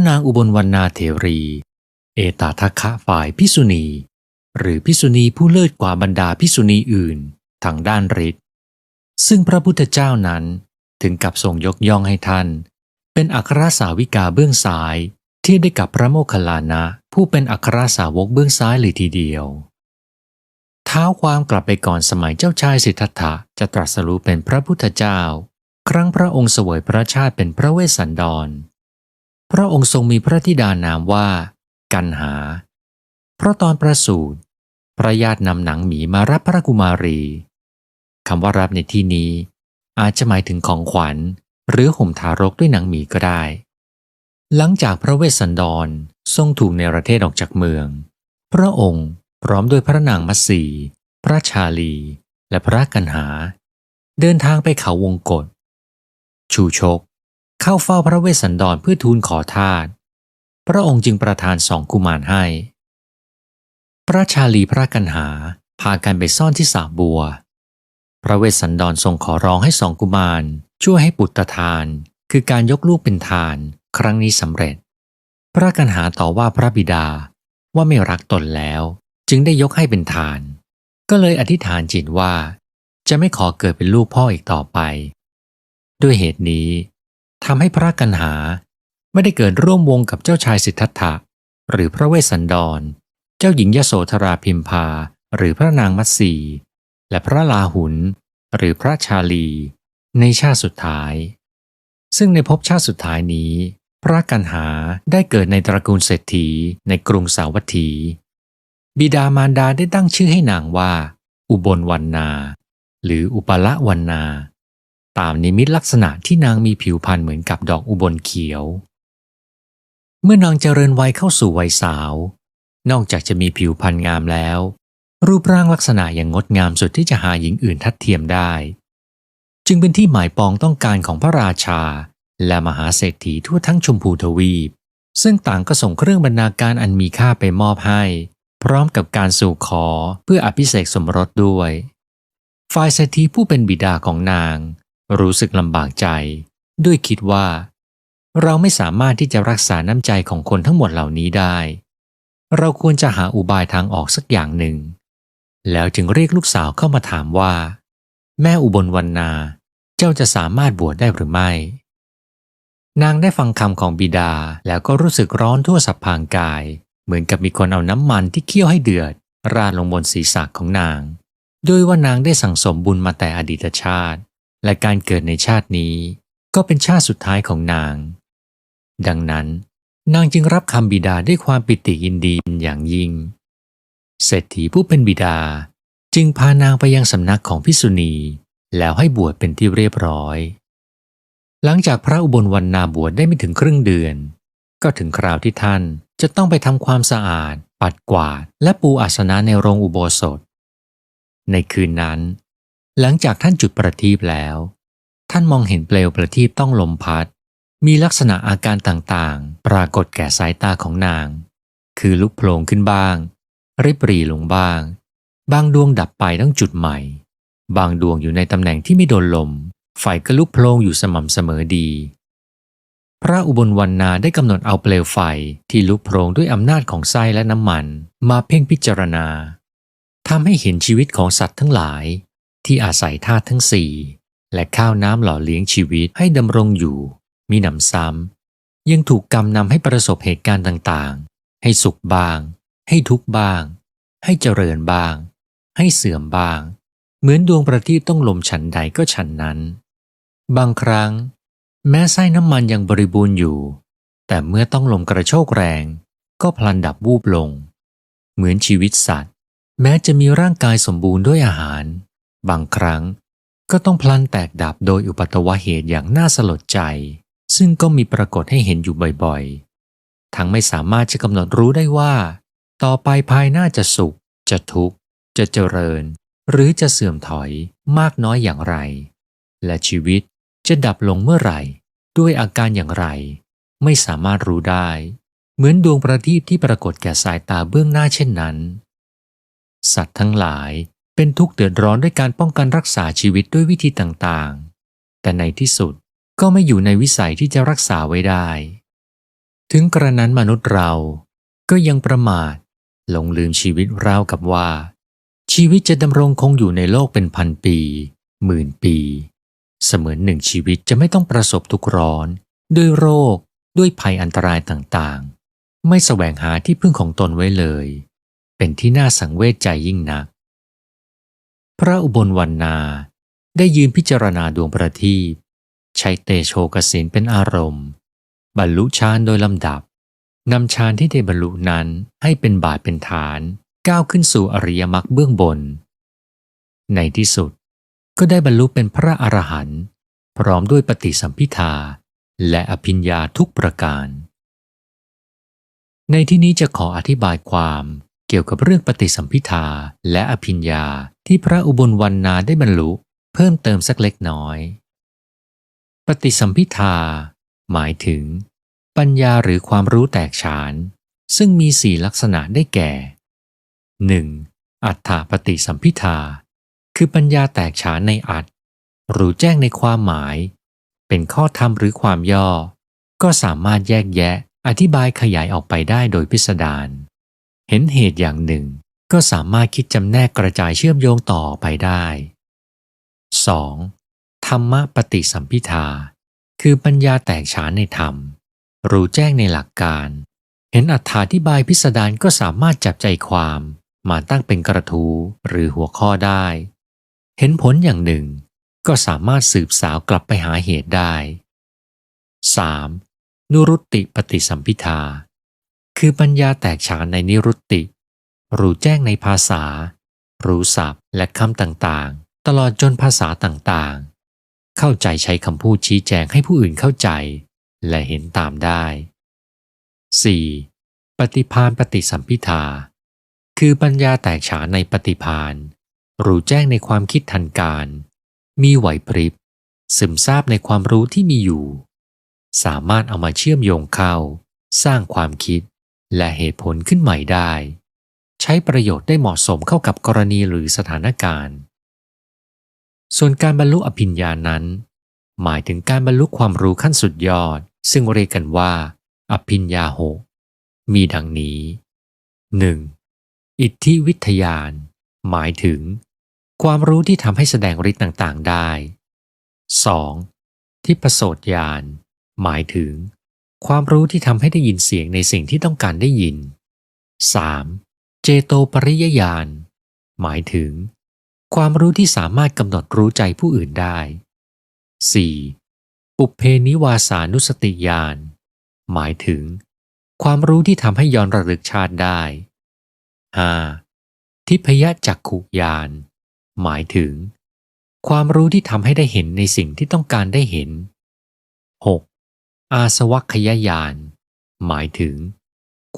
ระนางอุบลวรรณาเถรี เอตาทัคคะฝ่ายพิสุณี หรือพิสุณีผู้เลิศกว่าบรรดาพิสุณีอื่นทางด้านฤทธิ์ซึ่งพระพุทธเจ้านั้นถึงกับทรงยกย่องให้ท่าน เป็นอัครสาวิกาเบื้องซ้ายที่ได้กับพระโมคคัลลานะ ผู้เป็นอัครสาวกเบื้องซ้ายเลยทีเดียวเท้าความกลับไปก่อนสมัยเจ้าชายสิทธัตถะจะตรัสรู้เป็นพระพุทธเจ้า ครั้งพระองค์เสวยพระชาติเป็นพระเวสสันดร พระองค์ทรงมีพระธิดานามว่า กันหา เพราะตอนประสูติพระญาตินำหนังหมีมารับพระกุมารีคำว่ารับในที่นี้ อาจจะหมายถึงของขวัญ หรือห่มทารกด้วยหนังหมีก็ได้ หลังจากพระเวสสันดรทรงถูกในประเทศออกจากเมือง พระองค์พร้อมด้วยพระนางมัตสี พระชาลี และพระกันหา เดินทางไปเขาวงกฏชูชก เข้าเฝ้าพระเวสสันดรเพื่อทูลขอทาสพระองค์จึงประทานสองกุมารให้ พระชาลีพระกันหาพากันไปซ่อนที่สาบัว พระเวสสันดรทรงขอร้องให้สองกุมาร ช่วยให้ปุตตทาน คือการยกลูกเป็นทาน ครั้งนี้สำเร็จ พระกันหาต่อว่าพระบิดาว่าไม่รักตนแล้ว จึงได้ยกให้เป็นทาน ก็เลยอธิษฐานจิตว่า จะไม่ขอเกิดเป็นลูกพ่ออีกต่อไป ด้วยเหตุนี้ ทำให้พระกันหา ไม่ได้เกิดร่วมวงกับเจ้าชายสิทธัตถะ หรือพระเวสสันดร เจ้าหญิงยโสธราพิมพา หรือพระนางมัตสี และพระลาหุน หรือพระชาลี ในชาติสุดท้าย ซึ่งในภพชาติสุดท้ายนี้ พระกันหาได้เกิดในตระกูลเศรษฐีในกรุงสาวัตถี บิดามารดาได้ตั้งชื่อให้นางว่า อุบลวันนา หรืออุปละวันนา ตามนิมิตลักษณะที่นางมีผิวพรรณเหมือนกับดอกอุบลเขียว เมื่อนางเจริญวัยเข้าสู่วัยสาว นอกจากจะมีผิวพรรณงามแล้ว รูปร่างลักษณะอย่างงดงามสุดที่จะหาหญิงอื่นทัดเทียมได้ จึงเป็นที่หมายปองต้องการของพระราชา และมหาเศรษฐีทั่วทั้งชมพูทวีป ซึ่งต่างก็ส่งเครื่องบรรณาการอันมีค่าไปมอบให้ พร้อมกับการสู่ขอเพื่ออภิเษกสมรสด้วยฝ่ายเศรษฐีผู้เป็นบิดาของนาง รู้สึกลำบากใจ ด้วยคิดว่า เราไม่สามารถที่จะรักษาน้ำใจของคนทั้งหมดเหล่านี้ได้ เราควรจะหาอุบายทางออกสักอย่างหนึ่ง แล้วจึงเรียกลูกสาวเข้ามาถามว่า แม่อุบลวรรณาเจ้าจะสามารถบวชได้หรือไม่ นางได้ฟังคำของบิดาแล้วก็รู้สึกร้อนทั่วสัพพางกาย เหมือนกับมีคนเอาน้ำมันที่เคี่ยวให้เดือด ราดลงบนศีรษะของนาง โดยว่านางได้สั่งสมบุญมาแต่อดีตชาติ และการเกิดในชาตินี้ก็เป็นชาติสุดท้ายของนาง ดังนั้น นางจึงรับคำบิดาด้วยความปิติยินดีอย่างยิ่ง เศรษฐีผู้เป็นบิดาจึงพานางไปยังสำนักของพิสุณีแล้วให้บวชเป็นที่เรียบร้อย หลังจากพระอุบลวรรณาบวชได้ไม่ถึงครึ่งเดือน ก็ถึงคราวที่ท่านจะต้องไปทำความสะอาด ปัดกวาด และปูอาสนะในโรงอุโบสถ ในคืนนั้น หลังจากท่านจุดประทีปแล้ว ท่านมองเห็นเปลวประทีปต้องลมพัด มีลักษณะอาการต่างๆ ปรากฏแก่สายตาของนาง คือลุกโผล่ขึ้นบ้าง ริบรีลงบ้าง บางดวงดับไปต้องจุดใหม่ บางดวงอยู่ในตำแหน่งที่ไม่โดนลม ไฟก็ลุกโพลงอยู่สม่ำเสมอดี พระอุบลวรรณาได้กำหนดเอาเปลวไฟที่ลุกโพลงด้วยอำนาจของไส้และน้ำมัน มาเพ่งพิจารณาทำให้เห็นชีวิตของสัตว์ทั้งหลาย ที่อาศัยธาตุทั้งสี่และข้าวน้ำหล่อเลี้ยงชีวิตให้ดำรงอยู่ มีหนำซ้ำยังถูกกรรมนำให้ประสบเหตุการณ์ต่างๆ ให้สุขบ้าง ให้ทุกบ้าง ให้เจริญบ้าง ให้เสื่อมบ้าง เหมือนดวงประทีปต้องลมฉันใดก็ฉันนั้น บางครั้ง แม้ไส้น้ำมันยังบริบูรณ์อยู่ แต่เมื่อต้องลมกระโชกแรง ก็พลันดับวูบลง เหมือนชีวิตสัตว์ แม้จะมีร่างกายสมบูรณ์ด้วยอาหาร บางครั้งก็ต้องพลันแตกดับโดยอุปัตวเหตุอย่างน่าสลดใจ ซึ่งก็มีปรากฏให้เห็นอยู่บ่อยๆ ทั้งไม่สามารถจะกำหนดรู้ได้ว่า ต่อไปภายหน้าจะสุข จะทุกข์ จะเจริญ หรือจะเสื่อมถอยมากน้อยอย่างไร และชีวิตจะดับลงเมื่อไหร่ ด้วยอาการอย่างไร ไม่สามารถรู้ได้ เหมือนดวงประทีปที่ปรากฏแก่สายตาเบื้องหน้าเช่นนั้น สัตว์ทั้งหลาย เป็นทุกข์เดือดร้อนด้วยการป้องกันรักษาชีวิตด้วยวิธีต่างๆ แต่ในที่สุดก็ไม่อยู่ในวิสัยที่จะรักษาไว้ได้ ถึงกระนั้นมนุษย์เราก็ยังประมาทหลงลืมชีวิตราวกับว่า ชีวิตจะดำรงคงอยู่ในโลกเป็นพันปี หมื่นปี เสมือนหนึ่งชีวิตจะไม่ต้องประสบทุกข์ร้อน ด้วยโรค ด้วยภัยอันตรายต่างๆ ไม่แสวงหาที่พึ่งของตนไว้เลย เป็นที่น่าสังเวชใจยิ่งนัก พระอุบลวันนาได้ยืนพิจารณาดวงประทีปใช้เตโชกสินเป็นอารมณ์ บรรลุฌานโดยลำดับนำฌานที่ได้บรรลุนั้นให้เป็นบาทเป็นฐานก้าวขึ้นสู่อริยมรรคเบื้องบน ในที่สุดก็ได้บรรลุเป็นพระอรหันต์พร้อมด้วยปฏิสัมพิทาและอภิญญาทุกประการ ในที่นี้จะขออธิบายความเกี่ยวกับเรื่องปฏิสัมพิทาและอภิญญา ที่พระอุบลวันนาได้บรรลุเพิ่มเติมสักเล็กน้อย ปฏิสัมพิทา หมายถึง ปัญญาหรือความรู้แตกฉาน ซึ่งมีสี่ลักษณะได้แก่ 1. อัฏฐปฏิสัมพิทา คือปัญญาแตกฉานในอัตรู้แจ้งในความหมาย เป็นข้อธรรมหรือความย่อ ก็สามารถแยกแยะอธิบายขยายออกไปได้โดยพิสดารเห็นเหตุอย่างหนึ่ง ก็สามารถคิดจำแนกกระจายเชื่อมโยงต่อไปได้ 2. ธรรมปฏิสัมพิทา คือปัญญาแตกฉานในธรรม รู้แจ้งในหลักการ เห็นอัธิบายพิสดารก็สามารถจับใจความ มาตั้งเป็นกระทู้หรือหัวข้อได้ เห็นผลอย่างหนึ่ง ก็สามารถสืบสาวกลับไปหาเหตุได้ 3. นุรุตติปฏิสัมพิทา คือปัญญาแตกฉานในนิรุตติ รู้แจ้งในภาษา รู้ศัพท์และคำต่างๆ ตลอดจนภาษาต่างๆ เข้าใจใช้คำพูดชี้แจงให้ผู้อื่นเข้าใจ และเห็นตามได้ 4. ปฏิพานปฏิสัมพิทา คือปัญญาแตกฉานในปฏิพานรู้แจ้งในความคิดทันการ มีไหวพริบ ซึมซาบในความรู้ที่มีอยู่ สามารถเอามาเชื่อมโยงเข้า สร้างความคิดและเหตุผลขึ้นใหม่ได้ ใช้ประโยชน์ได้เหมาะสมเข้ากับกรณีหรือสถานการณ์ ส่วนการบรรลุอภิญญานั้น หมายถึงการบรรลุความรู้ขั้นสุดยอด ซึ่งเรียกกันว่า อภิญญาหกมีดังนี้ 1. อิทธิวิทยาน หมายถึง ความรู้ที่ทำให้แสดงฤทธิ์ต่างๆได้ 2. ทิปโสตญาณ หมายถึง ความรู้ที่ทำให้ได้ยินเสียงในสิ่งที่ต้องการได้ยิน 3. เจโตปริยญาณหมายถึง ความรู้ที่สามารถกำหนดรู้ใจผู้อื่นได้ 4. ปุเพนิวาสานุสติญาณหมายถึง ความรู้ที่ทำให้ย้อนระลึกชาติได้ 5. ทิพยจักขุญาณหมายถึง ความรู้ที่ทำให้ได้เห็นในสิ่งที่ต้องการได้เห็น 6. อาสวัคยญาณหมายถึง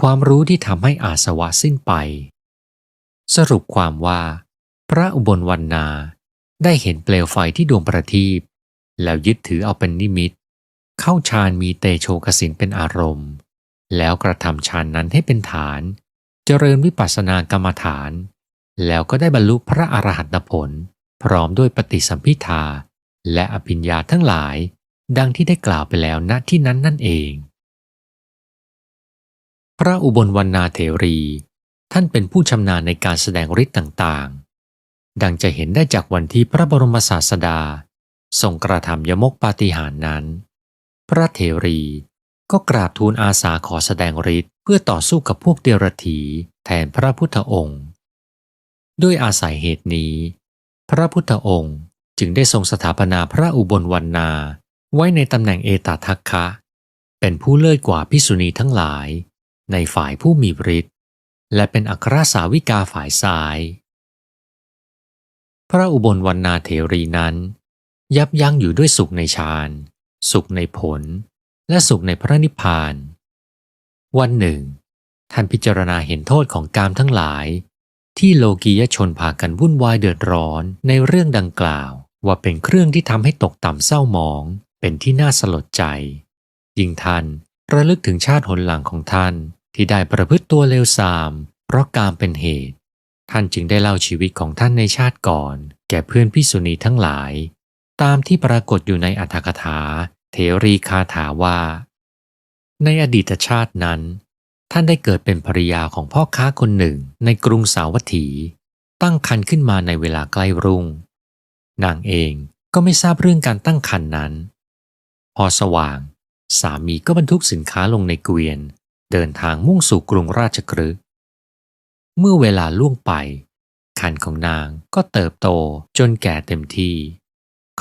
ความรู้ที่ทำให้อาสวะสิ้นไป สรุปความว่า พระอุบลวันนาได้เห็นเปลวไฟที่ดวงประทีปแล้วยึดถือเอาเป็นนิมิต เข้าฌานมีเตโชกสินเป็นอารมณ์ แล้วกระทำฌานนั้นให้เป็นฐาน เจริญวิปัสสนากรรมฐาน แล้วก็ได้บรรลุพระอรหันตผล พร้อมด้วยปฏิสัมพิทาและอภิญญาทั้งหลาย ดังที่ได้กล่าวไปแล้วณที่นั้นนั่นเอง พระอุบลวันนาเถรี ท่านเป็นผู้ชำนาญในการแสดงฤทธิ์ต่างๆ ดังจะเห็นได้จากวันที่พระบรมศาสดาทรงกระทำยมกปาฏิหาริย์นั้น พระเถรีก็กราบทูลอาสาขอแสดงฤทธิ์เพื่อต่อสู้กับพวกเดรธีแทนพระพุทธองค์ ด้วยอาศัยเหตุนี้ พระพุทธองค์จึงได้ทรงสถาปนาพระอุบลวันนาไว้ในตำแหน่งเอตทัคคะ เป็นผู้เลิศกว่าพิสุณีทั้งหลาย ในฝ่ายผู้มีฤทธิ์และเป็นอัครสาวิกาฝ่ายซ้าย พระอุบลวันนาเถรีนั้น ยับยั้งอยู่ด้วยสุขในฌาน สุขในผล และสุขในพระนิพพาน วันหนึ่ง ท่านพิจารณาเห็นโทษของกามทั้งหลาย ที่โลกียชนพากันวุ่นวายเดือดร้อนในเรื่องดังกล่าว ว่าเป็นเครื่องที่ทำให้ตกต่ำเศร้าหมอง เป็นที่น่าสลดใจยิ่งท่าน ระลึกถึงชาติหนหลังของท่านที่ได้ประพฤติตัวเลวทราม เพราะกามเป็นเหตุ ท่านจึงได้เล่าชีวิตของท่านในชาติก่อน แก่เพื่อนพิสุณีทั้งหลาย ตามที่ปรากฏอยู่ในอัธกถา เทรีคาถาว่า ในอดีตชาตินั้น ท่านได้เกิดเป็นภริยาของพ่อค้าคนหนึ่งในกรุงสาวัตถี ตั้งครรภ์ขึ้นมาในเวลาใกล้รุ่ง นางเองก็ไม่ทราบเรื่องการตั้งครรภ์นั้น พอสว่าง สามีก็บรรทุกสินค้าลงในเกวียน เดินทางมุ่งสู่กรุงราชกฤห์เมื่อเวลาล่วงไปคันของนางก็เติบโตจนแก่เต็มที่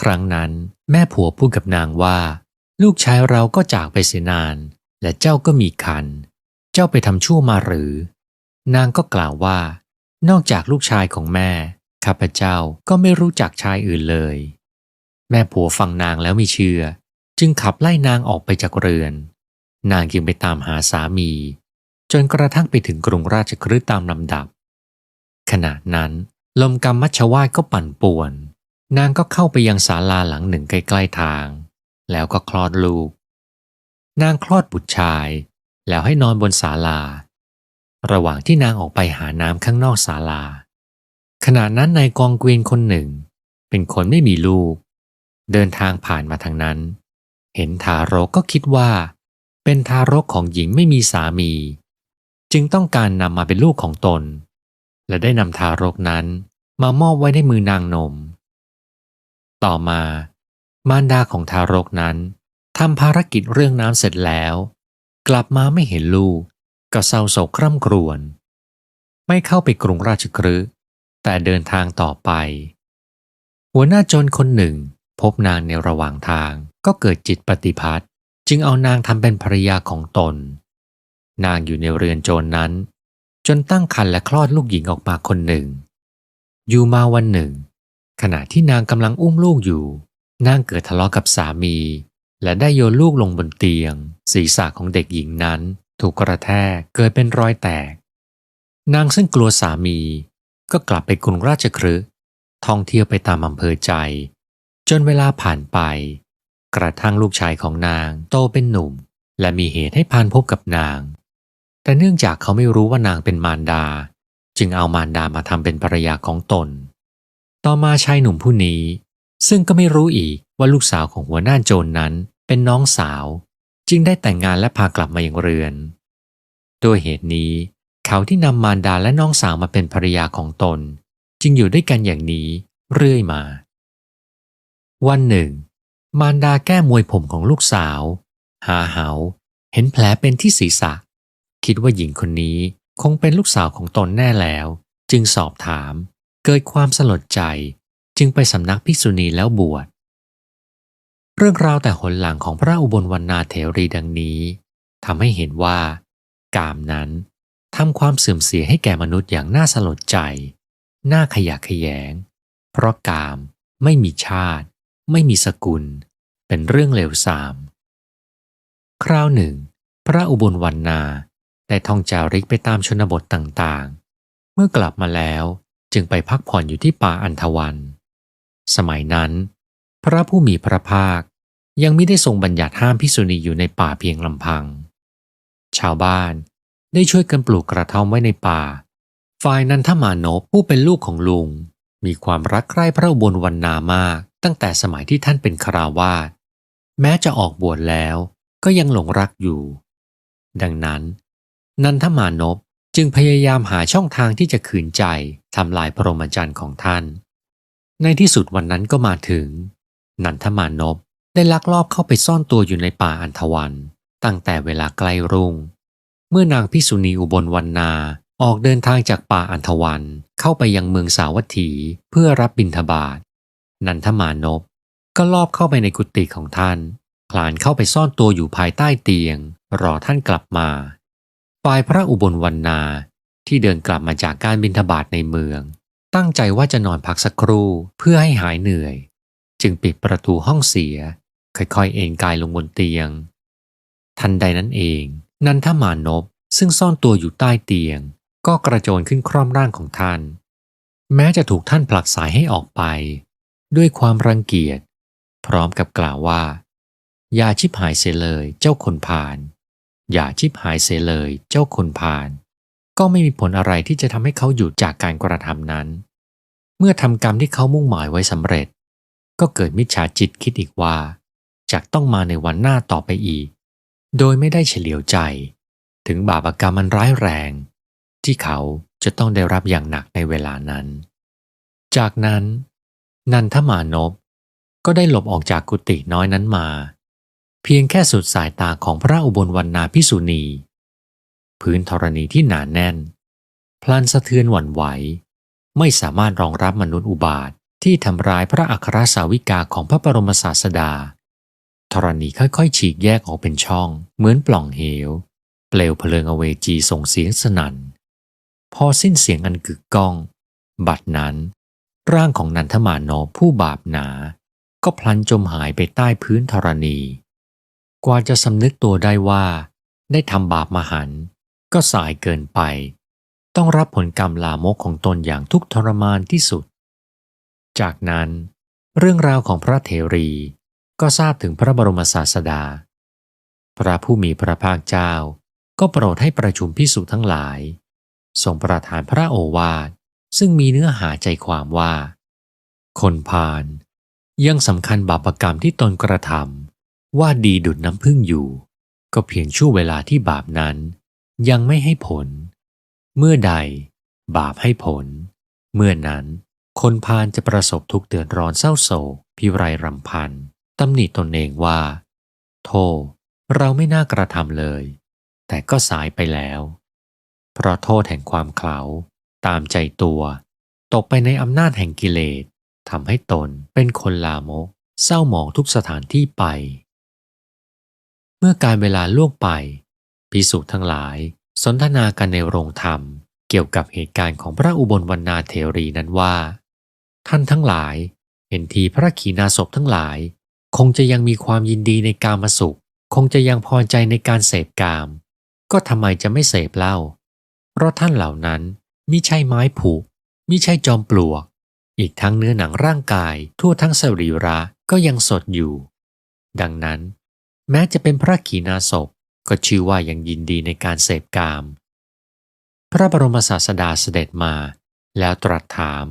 ครั้งนั้นแม่ผัวพูดกับนางว่า ลูกชายเราก็จากไปเสียนาน และเจ้าก็มีคัน เจ้าไปทำชั่วมาหรือ นางก็กล่าวว่า นอกจากลูกชายของแม่ข้าพเจ้าก็ไม่รู้จักชายอื่นเลย แม่ผัวฟังนางแล้วไม่เชื่อ จึงขับไล่นางออกไปจากเรือน นางยังไปตามหาสามี จนกระทั่งไปถึงกรุงราชคฤห์ตามลำดับ ขณะนั้นลมกรรมมัชวาดก็ปั่นป่วน นางก็เข้าไปยังศาลาหลังหนึ่งใกล้ๆทาง แล้วก็คลอดลูก นางคลอดบุตรชาย แล้วให้นอนบนศาลา ระหว่างที่นางออกไปหาน้ำข้างนอกศาลา ขณะนั้นนายกองเกวียนคนหนึ่ง เป็นคนไม่มีลูก เดินทางผ่านมาทางนั้น เห็นทารกก็คิดว่า เป็นทารกของหญิงไม่มีสามี จึงต้องการนำมาเป็นลูกของตน และได้นำทารกนั้นมามอบไว้ในมือนางนม ต่อมา มารดาของทารกนั้นทำภารกิจเรื่องน้ำเสร็จแล้ว กลับมาไม่เห็นลูก ก็เศร้าโศกคร่ำครวญไม่เข้าไปกรุงราชกฤห์แต่เดินทางต่อไป หัวหน้าโจรคนหนึ่งพบนางในระหว่างทาง ก็เกิดจิตปฏิพัทธ์จึงเอานางทำเป็นภรรยาของตน นางอยู่ในเรือนโจรนนั้น จนตั้งครรภ์และคลอดลูกหญิงออกมาคนหนึ่ง อยู่มาวันหนึ่ง ขณะที่นางกำลังอุ้มลูกอยู่ นางเกิดทะเลาะกับสามี และได้โยนลูกลงบนเตียง ศีรษะของเด็กหญิงนั้น ถูกกระแทกเกิดเป็นรอยแตก นางซึ่งกลัวสามี ก็กลับไปกรุงราชคฤห์ท่องเที่ยวไปตามอำเภอใจ จนเวลาผ่านไป กระทั่งลูกชายของนางโตเป็นหนุ่ม และมีเหตุให้พานพบกับนาง แต่เนื่องจากเขาไม่รู้ว่านางเป็นมารดา จึงเอามารดามาทำเป็นภรรยาของตน ต่อมาชายหนุ่มผู้นี้ ซึ่งก็ไม่รู้อีกว่าลูกสาวของหัวหน้าโจรนนั้นเป็นน้องสาว จึงได้แต่งงานและพากลับมาอยังเรือน ด้วยเหตุนี้ เขาที่นำมารดาและน้องสาวมาเป็นภรรยาของตน จึงอยู่ด้วยกันอย่างนี้เรื่อยมา วันหนึ่ง มารดาแก้มวยผมของลูกสาว หาเหา เห็นแผลเป็นที่ศีรษะ คิดว่าหญิงคนนี้คงเป็นลูกสาวของตนแน่แล้ว จึงสอบถาม เกิดความสลดใจ จึงไปสำนักภิกษุณีแล้วบวช เรื่องราวแต่หนหลังของพระอุบลวรรณาเถรีดังนี้ทำให้เห็นว่า กามนั้นทำความเสื่อมเสียให้แก่มนุษย์อย่างน่าสลดใจ น่าขยะแขยง เพราะกามไม่มีชาติ ไม่มีสกุล เป็นเรื่องเลวทราม คราวหนึ่ง พระอุบลวรรณาได้ท่องจาริกไปตามชนบทต่างๆ เมื่อกลับมาแล้วจึงไปพักผ่อนอยู่ที่ป่าอันทวัน สมัยนั้น พระผู้มีพระภาคยังไม่ได้ทรงบัญญัติห้ามพิษุณีอยู่ในป่าเพียงลำพัง ชาวบ้านได้ช่วยกันปลูกกระท่อมไว้ในป่า ฝ่ายนันทมานพผู้เป็นลูกของลุง มีความรักใคร่พระอุบลวรรณามาก ตั้งแต่สมัยที่ท่านเป็นคราวาสแม้จะออกบวชแล้วก็ยังหลงรักอยู่ ดังนั้น นันทมานพจึงพยายามหาช่องทางที่จะขืนใจทำลายพรหมจรรย์ของท่าน ในที่สุดวันนั้นก็มาถึง นันทมานพได้ลักลอบเข้าไปซ่อนตัวอยู่ในป่าอันทวัน ตั้งแต่เวลาใกล้รุ่ง เมื่อนางพิษุณีอุบลวรรณาออกเดินทางจากป่าอันทวันเข้าไปยังเมืองสาวัตถีเพื่อรับบิณฑบาต นันทมานพก็ลอบเข้าไปในกุฏิของท่าน คลานเข้าไปซ่อนตัวอยู่ภายใต้เตียง รอท่านกลับมา ฝ่ายพระอุบลวรรณาที่เดินกลับมาจากการบิณฑบาตในเมือง ตั้งใจว่าจะนอนพักสักครู่เพื่อให้หายเหนื่อย จึงปิดประตูห้องเสีย ค่อยๆ เอนกายลงบนเตียง ทันใดนั้นเอง นันทมานพซึ่งซ่อนตัวอยู่ใต้เตียง ก็กระโจนขึ้นคร่อมร่างของท่าน แม้จะถูกท่านผลักสายให้ออกไป ด้วยความรังเกียจ พร้อมกับกล่าวว่า อย่าชิบหายเสียเลยเจ้าคนพาลอย่าชิบหายเสียเลยเจ้าคนพาลก็ไม่มีผลอะไรที่จะทำให้เขาหยุดจากการกระทำนั้น เมื่อทำกรรมที่เขามุ่งหมายไว้สำเร็จ ก็เกิดมิจฉาจิตคิดอีกว่าจากต้องมาในวันหน้าต่อไปอีก โดยไม่ได้เฉลียวใจ ถึงบาปกรรมมันร้ายแรง ที่เขาจะต้องได้รับอย่างหนักในเวลานั้น จากนั้น นันทมานพก็ได้หลบออกจากกุฏิน้อยนั้นมา เพียงแค่สุดสายตาของพระอุบลวรรณาพิสุณีพื้นธรณีที่หนานแน่น พลันสะเทือนหวั่นไหว ไม่สามารถรองรับมนุษย์อุบาทที่ทำร้ายพระอัครสาวิกาของพระบรมศาสดา ธรณีค่อยๆ ฉีกแยกออกเป็นช่อง เหมือนปล่องเหว เปลวเพลิงอเวจีส่งเสียงสนั่น พอสิ้นเสียงอันกึกก้อง บัดนั้น ร่างของนันทมานโนผู้บาปหนา ก็พลันจมหายไปใต้พื้นธรณี กว่าจะสำนึกตัวได้ว่า ได้ทำบาปมหันต์ก็สายเกินไป ต้องรับผลกรรมลามกของตนอย่างทุกทรมานที่สุด จากนั้น เรื่องราวของพระเถรีก็ทราบถึงพระบรมศาสดา พระผู้มีพระภาคเจ้า ก็โปรดให้ประชุมพิสุทั้งหลายทรงประทานพระโอวาท ซึ่งมีเนื้อหาใจความว่า คนพาลยังสำคัญบาปกรรมที่ตนกระทำว่าดีดุดน้ำพึ่งอยู่ ก็เพียงช่วเวลาที่บาปนั้น ยังไม่ให้ผล เมื่อใด บาปให้ผล เมื่อนั้น คนพาลจะประสบทุกข์เดือดร้อนเศร้าโศกพิไรรำพันตำหนิตนเองว่า โทษเราไม่น่ากระทำเลย แต่ก็สายไปแล้ว เพราะโทษแห่งความเขลา ตามใจตัว ตกไปในอำนาจแห่งกิเลสทำให้ตนเป็นคนลามกเศร้าหมองทุกสถานที่ไป เมื่อการเวลาล่วงไปพิสุทั้งหลายสนทนากันในโรงธรรมเกี่ยวกับเหตุการณ์ของพระอุบลวรรณาเทรีนั้นว่า ท่านทั้งหลาย เห็นทีพระขีณาสพทั้งหลาย คงจะยังมีความยินดีในการมาสุข คงจะยังพอใจในการเสพกาม ก็ทำไมจะไม่เสพเล่า เพราะท่านเหล่านั้น มิใช่ไม้ผูกมิใช่จอมปลวก อีกทั้งเนื้อหนังร่างกายทั่วทั้งสรีระก็ยังสดอยู่ ดังนั้น แม้จะเป็นพระขีณาสพก็ชื่อว่ายังยินดีในการเสพกาม พระบรมศาสดาเสด็จมา แล้วตรัสถาม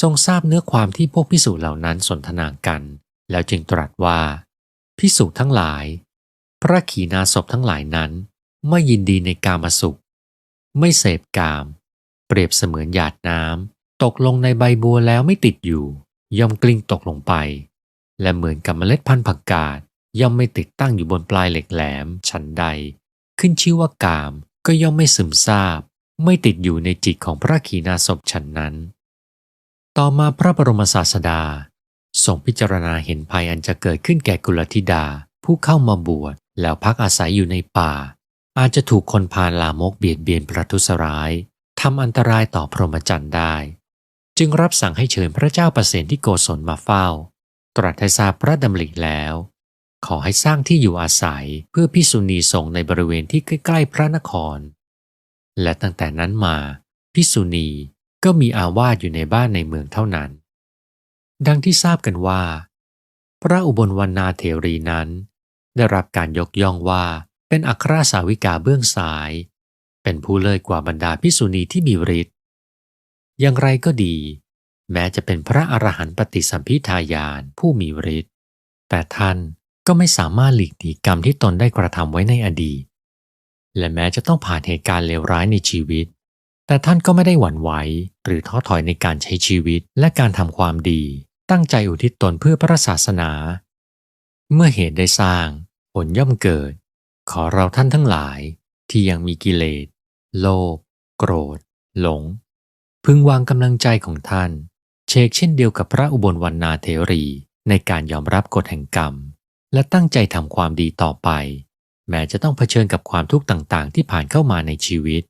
ทรงทราบเนื้อความที่พวกพิสูจน์เหล่านั้นสนทนากัน แล้วจึงตรัสว่า พิสูจน์ทั้งหลาย พระขีณาสพทั้งหลายนั้น ไม่ยินดีในกามสุข ไม่เสพกาม เปรียบเสมือนหยาดน้ำตกลงในใบบัวแล้วไม่ติดอยู่ ย่อมกลิ้งตกลงไป และเหมือนกับเมล็ดพันธุ์ผักกาดย่อมไม่ติดตั้งอยู่บนปลายเหล็กแหลมฉันใด ขึ้นชื่อว่ากามก็ย่อมไม่ซึมซาบ ไม่ติดอยู่ในจิตของพระขีณาสพฉันนั้น ต่อมาพระบรมศาสดาทรงพิจารณาเห็นภัยอันจะเกิดขึ้นแก่กุลธิดา ผู้เข้ามาบวชแล้วพักอาศัยอยู่ในป่า อาจจะถูกคนพาลลามกเบียดเบียนประทุษร้าย ทำอันตรายต่อพรหมจรรย์ได้ จึงรับสั่งให้เชิญพระเจ้าประเสนที่โกศลมาเฝ้า ตรัสให้ทราบพระดำริแล้ว ขอให้สร้างที่อยู่อาศัยเพื่อพิสุณีสงในบริเวณที่ใกล้ๆพระนคร และตั้งแต่นั้นมาพิสุณีก็มีอาวาสอยู่ในบ้านในเมืองเท่านั้น ดังที่ทราบกันว่า พระอุบลวรรณาเถรีนั้น ได้รับการยกย่องว่าเป็นอัครสาวิกาเบื้องซ้าย เป็นผู้เลิศกว่าบรรดาพิสุณีที่มีฤทธิ์อย่างไรก็ดี แม้จะเป็นพระอรหันต์ปฏิสัมพิทายานผู้มีฤทธิ์แต่ท่านก็ไม่สามารถหลีกหนีกรรมที่ตนได้กระทำไว้ในอดีต และแม้จะต้องผ่านเหตุการณ์เลวร้ายในชีวิต แต่ท่านก็ไม่ได้หวั่นไหวหรือท้อถอยในการใช้ชีวิตและการทำความดี ตั้งใจอุทิศตนเพื่อพระศาสนา เมื่อเหตุได้สร้าง ผลย่อมเกิด ขอเราท่านทั้งหลายที่ยังมีกิเลส โลภโกรธ หลง พึงวางกำลังใจของท่าน เชกเช่นเดียวกับพระอุบลวรรณาเทรีในการยอมรับกฎแห่งกรรม และตั้งใจทำความดีต่อไป แม้จะต้องเผชิญกับความทุกข์ต่างๆ ที่ผ่านเข้ามาในชีวิต